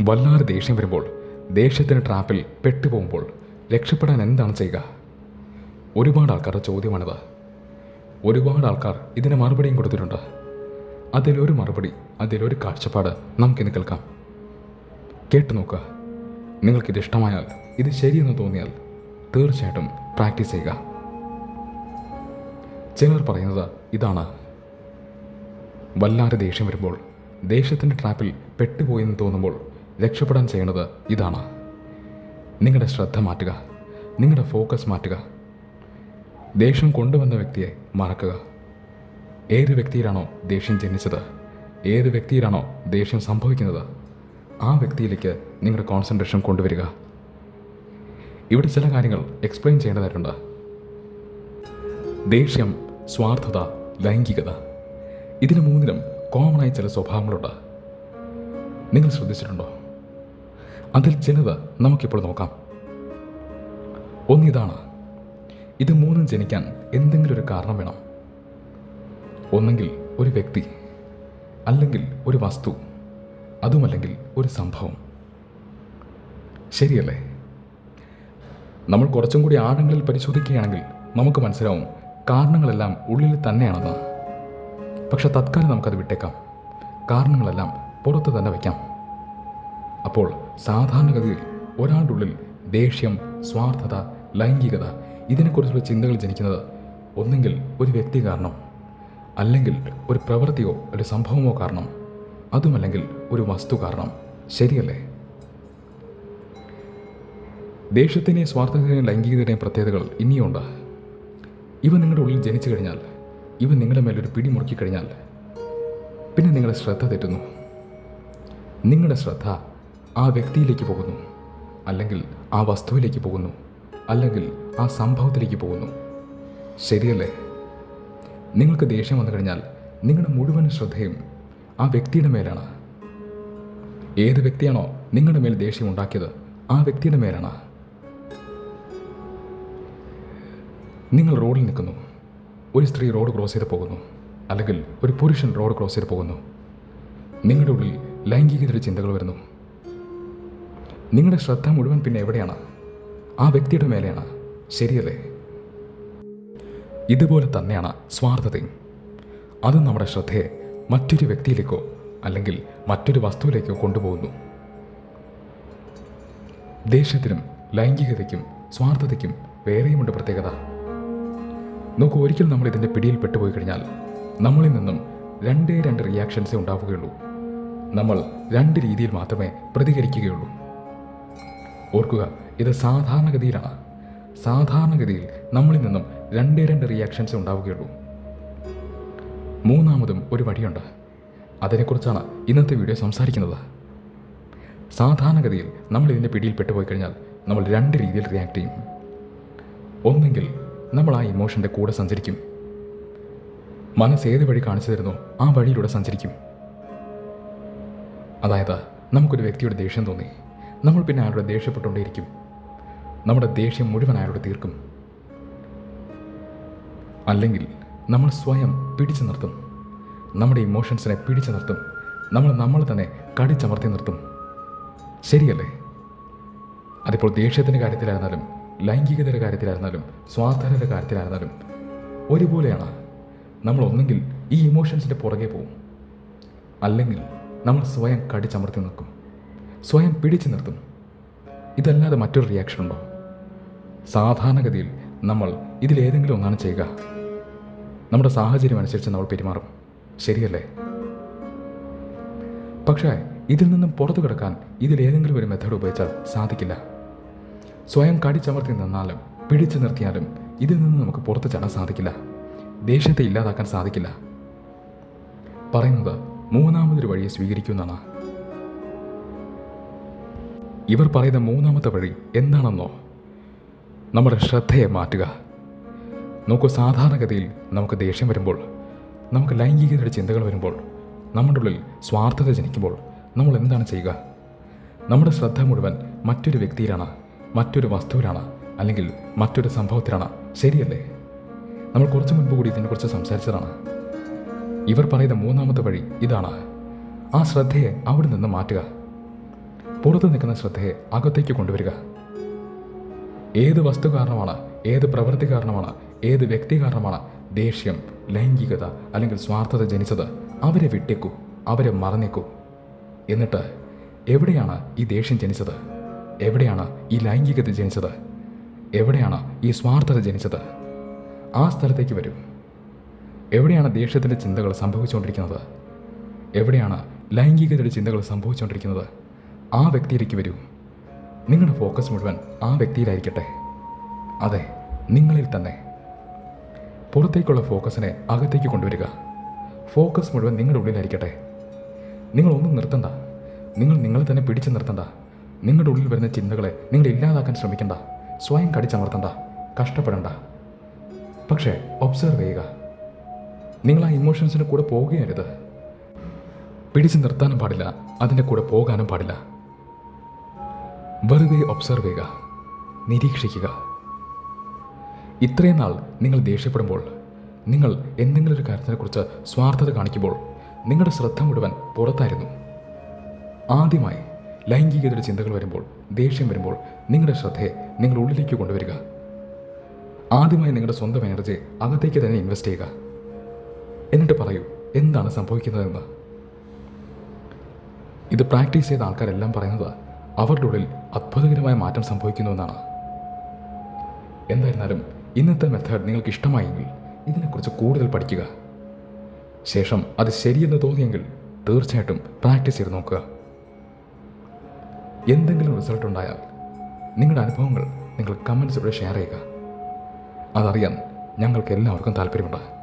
വല്ലാതെ ദേഷ്യം വരുമ്പോൾ ദേഷ്യത്തിന് ട്രാപ്പിൽ പെട്ടുപോകുമ്പോൾ രക്ഷപ്പെടാൻ എന്താണ് ചെയ്യുക? ഒരുപാട് ആൾക്കാരുടെ ചോദ്യമാണിത്. ഒരുപാട് ആൾക്കാർ ഇതിന് മറുപടിയും കൊടുത്തിട്ടുണ്ട്. അതിലൊരു മറുപടി അതിലൊരു കാഴ്ചപ്പാട് നമുക്കിന്ന് കേൾക്കാം. കേട്ടു നോക്കുക. നിങ്ങൾക്കിത് ഇഷ്ടമായാൽ ഇത് ശരിയെന്ന് തോന്നിയാൽ തീർച്ചയായിട്ടും പ്രാക്ടീസ് ചെയ്യുക. ചിലർ പറയുന്നത് ഇതാണ്. വല്ലാതെ ദേഷ്യം വരുമ്പോൾ ദേഷ്യത്തിന്റെ ട്രാപ്പിൽ പെട്ടുപോയെന്ന് തോന്നുമ്പോൾ രക്ഷപ്പെടാൻ ചെയ്യണത് ഇതാണ്. നിങ്ങളുടെ ശ്രദ്ധ മാറ്റുക നിങ്ങളുടെ ഫോക്കസ് മാറ്റുക ദേഷ്യം കൊണ്ടുവന്ന വ്യക്തിയെ മറക്കുക. ഏത് വ്യക്തിയിലാണോ ദേഷ്യം ജനിച്ചത് ഏത് വ്യക്തിയിലാണോ ദേഷ്യം സംഭവിക്കുന്നത് ആ വ്യക്തിയിലേക്ക് നിങ്ങളുടെ കോൺസെൻട്രേഷൻ കൊണ്ടുവരിക. ഇവിടെ ചില കാര്യങ്ങൾ എക്സ്പ്ലെയിൻ ചെയ്യേണ്ടതായിട്ടുണ്ട്. ദേഷ്യം സ്വാർത്ഥത ലൈംഗികത. ഇതിന് മൂന്നിലും കോമണായി ചില സ്വഭാവങ്ങളുണ്ട്. നിങ്ങൾ ശ്രദ്ധിച്ചിട്ടുണ്ടോ? അതിൽ ചിലത് നമുക്കിപ്പോൾ നോക്കാം. ഒന്നിതാണ് ഇത് മൂന്നും ജനിക്കാൻ എന്തെങ്കിലും ഒരു കാരണം വേണം. ഒന്നെങ്കിൽ ഒരു വ്യക്തി അല്ലെങ്കിൽ ഒരു വസ്തു അതുമല്ലെങ്കിൽ ഒരു സംഭവം. ശരിയല്ലേ? നമ്മൾ കുറച്ചും കൂടി ആഴങ്ങളിൽ പരിശോധിക്കുകയാണെങ്കിൽ നമുക്ക് മനസ്സിലാവും കാരണങ്ങളെല്ലാം ഉള്ളിൽ തന്നെയാണെന്ന്. പക്ഷെ തത്കാലം നമുക്കത് വിട്ടേക്കാം. കാരണങ്ങളെല്ലാം പുറത്ത് തന്നെ വയ്ക്കാം. അപ്പോൾ സാധാരണഗതിയിൽ ഒരാളുടെ ഉള്ളിൽ ദേഷ്യം സ്വാർത്ഥത ലൈംഗികത ഇതിനെക്കുറിച്ചുള്ള ചിന്തകൾ ജനിക്കുന്നത് ഒന്നെങ്കിൽ ഒരു വ്യക്തി കാരണം അല്ലെങ്കിൽ ഒരു പ്രവൃത്തിയോ ഒരു സംഭവമോ കാരണം അതുമല്ലെങ്കിൽ ഒരു വസ്തു കാരണം. ശരിയല്ലേ? ദേഷ്യത്തിന്റെയും സ്വാർത്ഥതയുടെയും ലൈംഗികതയുടെയും പ്രത്യേകതകൾ ഇനിയുണ്ട്. ഇവ നിങ്ങളുടെ ഉള്ളിൽ ജനിച്ചു കഴിഞ്ഞാൽ ഇവ നിങ്ങളുടെ മേലൊരു പിടി മുറുക്കി കഴിഞ്ഞാൽ പിന്നെ നിങ്ങളുടെ ശ്രദ്ധ തെറ്റുന്നു. നിങ്ങളുടെ ശ്രദ്ധ ആ വ്യക്തിയിലേക്ക് പോകുന്നു. അല്ലെങ്കിൽ ആ വസ്തുവിലേക്ക് പോകുന്നു. അല്ലെങ്കിൽ ആ സംഭവത്തിലേക്ക് പോകുന്നു. ശരിയല്ലേ? നിങ്ങൾക്ക് ദേഷ്യം വന്നു കഴിഞ്ഞാൽ നിങ്ങളുടെ മുഴുവൻ ശ്രദ്ധയും ആ വ്യക്തിയുടെ മേലാണ്. ഏത് വ്യക്തിയാണോ നിങ്ങളുടെ മേൽ ദേഷ്യം ഉണ്ടാക്കിയത് ആ വ്യക്തിയുടെ മേലാണ്. നിങ്ങൾ റോഡിൽ നിൽക്കുന്നു. ഒരു സ്ത്രീ റോഡ് ക്രോസ് ചെയ്ത് പോകുന്നു. അല്ലെങ്കിൽ ഒരു പുരുഷൻ റോഡ് ക്രോസ് ചെയ്ത് പോകുന്നു. നിങ്ങളുടെ ഉള്ളിൽ ലൈംഗികതയുടെ ചിന്തകൾ വരുന്നു. നിങ്ങളുടെ ശ്രദ്ധ മുഴുവൻ പിന്നെ എവിടെയാണ്? ആ വ്യക്തിയുടെ മേലെയാണ്. ശരിയല്ലേ? ഇതുപോലെ തന്നെയാണ് സ്വാർത്ഥതയും. അത് നമ്മുടെ ശ്രദ്ധയെ മറ്റൊരു വ്യക്തിയിലേക്കോ അല്ലെങ്കിൽ മറ്റൊരു വസ്തുവിലേക്കോ കൊണ്ടുപോകുന്നു. ദേഷ്യത്തിനും ലൈംഗികതയ്ക്കും സ്വാർത്ഥതയ്ക്കും വേറെയുമുണ്ട് പ്രത്യേകത. നോക്കൂ ഒരിക്കൽ നമ്മൾ ഇതിന്റെ പിടിയിൽ പെട്ടുപോയി കഴിഞ്ഞാൽ നമ്മളിൽ നിന്നും രണ്ടേ രണ്ട് റിയാക്ഷൻസേ ഉണ്ടാവുകയുള്ളൂ. നമ്മൾ രണ്ട് രീതിയിൽ മാത്രമേ പ്രതികരിക്കുകയുള്ളൂ. ഓർക്കുക ഇത് സാധാരണഗതിയിലാണ് സാധാരണഗതിയിൽ നമ്മളിൽ നിന്നും രണ്ടേ രണ്ട് റിയാക്ഷൻസ് ഉണ്ടാവുകയുള്ളൂ. മൂന്നാമതും ഒരു വഴിയുണ്ട്. അതിനെക്കുറിച്ചാണ് ഇന്നത്തെ വീഡിയോ സംസാരിക്കുന്നത്. സാധാരണഗതിയിൽ നമ്മൾ ഇതിന്റെ പിടിയിൽ പെട്ടുപോയി കഴിഞ്ഞാൽ നമ്മൾ രണ്ട് രീതിയിൽ റിയാക്ട് ചെയ്യും. ഒന്നെങ്കിൽ നമ്മൾ ആ ഇമോഷന്റെ കൂടെ സഞ്ചരിക്കും. മനസ്സ് ഏത് വഴി കാണിച്ചു തരുന്നോ ആ വഴിയിലൂടെ സഞ്ചരിക്കും. അതായത് നമുക്കൊരു വ്യക്തിയുടെ ദേഷ്യം തോന്നി. നമ്മൾ പിന്നെ ആരോട് ദേഷ്യപ്പെട്ടുകൊണ്ടേയിരിക്കും? നമ്മുടെ ദേഷ്യം മുഴുവൻ ആരോട് തീർക്കും? അല്ലെങ്കിൽ നമ്മൾ സ്വയം പിടിച്ചു നിർത്തും. നമ്മുടെ ഇമോഷൻസിനെ പിടിച്ചു നിർത്തും. നമ്മൾ നമ്മൾ തന്നെ കടിച്ചമർത്തി നിർത്തും. ശരിയല്ലേ? അതിപ്പോൾ ദേഷ്യത്തിന്റെ കാര്യത്തിലായിരുന്നാലും ലൈംഗികതയുടെ കാര്യത്തിലായിരുന്നാലും സ്വാർത്ഥതയുടെ കാര്യത്തിലായിരുന്നാലും ഒരുപോലെയാണ്. നമ്മൾ ഒന്നെങ്കിൽ ഈ ഇമോഷൻസിന്റെ പുറകെ പോകും അല്ലെങ്കിൽ നമ്മൾ സ്വയം കടിച്ചമർത്തി നിൽക്കും. സ്വയം പിടിച്ചു നിർത്തും ഇതല്ലാതെ മറ്റൊരു റിയാക്ഷൻ ഉണ്ടോ? സാധാരണഗതിയിൽ നമ്മൾ ഇതിലേതെങ്കിലും ഒന്നാണ് ചെയ്യുക. നമ്മുടെ സാഹചര്യം അനുസരിച്ച് നമ്മൾ പെരുമാറും. ശരിയല്ലേ? പക്ഷേ ഇതിൽ നിന്നും പുറത്തു കിടക്കാൻ ഇതിലേതെങ്കിലും ഒരു മെത്തേഡ് ഉപയോഗിച്ചാൽ സാധിക്കില്ല. സ്വയം കടിച്ചമർത്തി നിന്നാലും പിടിച്ചു നിർത്തിയാലും ഇതിൽ നിന്ന് നമുക്ക് പുറത്തു ചാടാൻ സാധിക്കില്ല. ദേഷ്യത്തെ ഇല്ലാതാക്കാൻ സാധിക്കില്ല. പറയുന്നത് മൂന്നാമതൊരു വഴിയെ സ്വീകരിക്കുമെന്നാണ് ഇവർ പറയുന്ന മൂന്നാമത്തെ വഴി എന്താണെന്നോ? നമ്മുടെ ശ്രദ്ധയെ മാറ്റുക. നോക്കൂ സാധാരണഗതിയിൽ നമുക്ക് ദേഷ്യം വരുമ്പോൾ നമുക്ക് ലൈംഗികതയുടെ ചിന്തകൾ വരുമ്പോൾ നമ്മുടെ ഉള്ളിൽ സ്വാർത്ഥത ജനിക്കുമ്പോൾ നമ്മൾ എന്താണ് ചെയ്യുക? നമ്മുടെ ശ്രദ്ധ മുഴുവൻ മറ്റൊരു വ്യക്തിയിലാണ് മറ്റൊരു വസ്തുവിലാണ് അല്ലെങ്കിൽ മറ്റൊരു സംഭവത്തിലാണ്. ശരിയല്ലേ? നമ്മൾ കുറച്ച് മുൻപ് കൂടി ഇതിനെക്കുറിച്ച് സംസാരിച്ചതാണ്. ഇവർ പറയുന്ന മൂന്നാമത്തെ വഴി ഇതാണ്. ആ ശ്രദ്ധയെ അവിടെ നിന്ന് മാറ്റുക. പുറത്തു നിൽക്കുന്ന ശ്രദ്ധയെ അകത്തേക്ക് കൊണ്ടുവരിക. ഏത് വസ്തു കാരണമാണ് ഏത് പ്രവൃത്തി കാരണമാണ് ഏത് വ്യക്തി കാരണമാണ് ദേഷ്യം ലൈംഗികത അല്ലെങ്കിൽ സ്വാർത്ഥത ജനിച്ചത്? അവരെ വിട്ടേക്കൂ അവരെ മറന്നേക്കൂ. എന്നിട്ട് എവിടെയാണ് ഈ ദേഷ്യം ജനിച്ചത്? എവിടെയാണ് ഈ ലൈംഗികത ജനിച്ചത്? എവിടെയാണ് ഈ സ്വാർത്ഥത ജനിച്ചത്? ആ സ്ഥലത്തേക്ക് വരും. എവിടെയാണ് ദേഷ്യത്തിന്റെ ചിന്തകൾ സംഭവിച്ചുകൊണ്ടിരിക്കുന്നത്? എവിടെയാണ് ലൈംഗികതയുടെ ചിന്തകൾ സംഭവിച്ചുകൊണ്ടിരിക്കുന്നത്? ആ വ്യക്തിയിലേക്ക് വരൂ. നിങ്ങളുടെ ഫോക്കസ് മുഴുവൻ ആ വ്യക്തിയിലായിരിക്കട്ടെ. അതെ നിങ്ങളിൽ തന്നെ. പുറത്തേക്കുള്ള ഫോക്കസിനെ അകത്തേക്ക് കൊണ്ടുവരിക. ഫോക്കസ് മുഴുവൻ നിങ്ങളുടെ ഉള്ളിലായിരിക്കട്ടെ. നിങ്ങളൊന്നും നിർത്തണ്ട. നിങ്ങൾ നിങ്ങളെ തന്നെ പിടിച്ചു നിർത്തണ്ട. നിങ്ങളുടെ ഉള്ളിൽ വരുന്ന ചിന്തകളെ നിങ്ങൾ ഇല്ലാതാക്കാൻ ശ്രമിക്കണ്ട. സ്വയം കടിച്ചമർത്തണ്ട. കഷ്ടപ്പെടണ്ട. പക്ഷേ ഒബ്സർവ് ചെയ്യുക. നിങ്ങൾ ആ ഇമോഷൻസിന്റെ കൂടെ പോവുകയരുത് പിടിച്ചു നിർത്താനും പാടില്ല. അതിന്റെ കൂടെ പോകാനും പാടില്ല. വെറുതെ ഒബ്സർവ് ചെയ്യുക. നിരീക്ഷിക്കുക. ഇത്രയും നാൾ നിങ്ങൾ ദേഷ്യപ്പെടുമ്പോൾ നിങ്ങൾ എന്തെങ്കിലും ഒരു കാര്യത്തിനെക്കുറിച്ച് സ്വാർത്ഥത കാണിക്കുമ്പോൾ നിങ്ങളുടെ ശ്രദ്ധ മുഴുവൻ പുറത്തായിരുന്നു. ആദ്യമായി ലൈംഗികതയുടെ ചിന്തകൾ വരുമ്പോൾ ദേഷ്യം വരുമ്പോൾ നിങ്ങളുടെ ശ്രദ്ധയെ നിങ്ങളുടെ ഉള്ളിലേക്ക് കൊണ്ടുവരിക. ആദ്യമായി നിങ്ങളുടെ സ്വന്തം എനർജി അകത്തേക്ക് തന്നെ ഇൻവെസ്റ്റ് ചെയ്യുക. എന്നിട്ട് പറയൂ എന്താണ് സംഭവിക്കുന്നതെന്ന്? ഇത് പ്രാക്ടീസ് ചെയ്ത ആൾക്കാരെല്ലാം പറയുന്നത് അവരുടെ ഉള്ളിൽ അത്ഭുതകരമായ മാറ്റം സംഭവിക്കുന്നു എന്നാണ് എന്തായിരുന്നാലും ഇന്നത്തെ മെത്തേഡ് നിങ്ങൾക്ക് ഇഷ്ടമായെങ്കിൽ ഇതിനെക്കുറിച്ച് കൂടുതൽ പഠിക്കുക. ശേഷം അത് ശരിയെന്ന് തോന്നിയെങ്കിൽ തീർച്ചയായിട്ടും പ്രാക്ടീസ് ചെയ്ത് നോക്കുക. എന്തെങ്കിലും റിസൾട്ട് ഉണ്ടായാൽ നിങ്ങളുടെ അനുഭവങ്ങൾ നിങ്ങൾ കമൻസിലൂടെ ഷെയർ ചെയ്യുക. അതറിയാൻ ഞങ്ങൾക്ക് എല്ലാവർക്കും താല്പര്യമുണ്ട്.